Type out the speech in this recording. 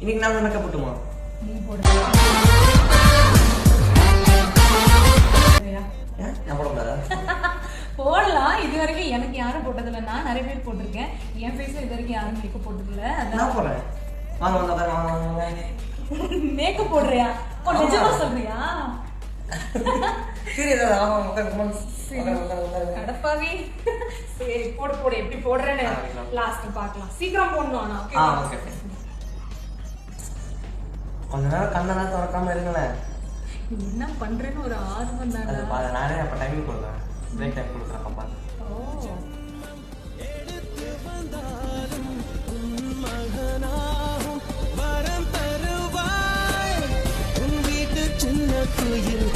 இன்னைக்கு நான் மேக்கப் போட்டுமா நான் போட கூடாதா? போடலாம். இது வரைக்கும் எனக்கு யாரும் போட்டதில்ல. நான் நிறைய பேர் போட்டிருக்கேன். என் ஃபேஸ்ல இது வரைக்கும் யாரும் மேக்கப் போட்டதில்ல. நான் போடுறேன் வாங்க வாங்க வாங்க மேக்கப் போடுறியா? நிஜமா சொல்றியா? உட்காருங்க கடப்பாவி. சரி போடு போடு. எப்படி போடுறேன்னு. லாஸ்ட் பார்க்கலாம். சீக்கிரம் போடணும் ஆனா. கொஞ்ச நேரம் கண்ணெல்லாம் திறக்காம இருங்களேன் என்ன பண்றேன்னு ஒரு ஆர்வம் அது தானே பா- நானே அப்ப டைமிங் கொடுக்குறேன். பிரேக் டைம் கொடுக்குறேன் பாப்பா வரம் தருவாய். உன் வீட்டு சின்ன குயில்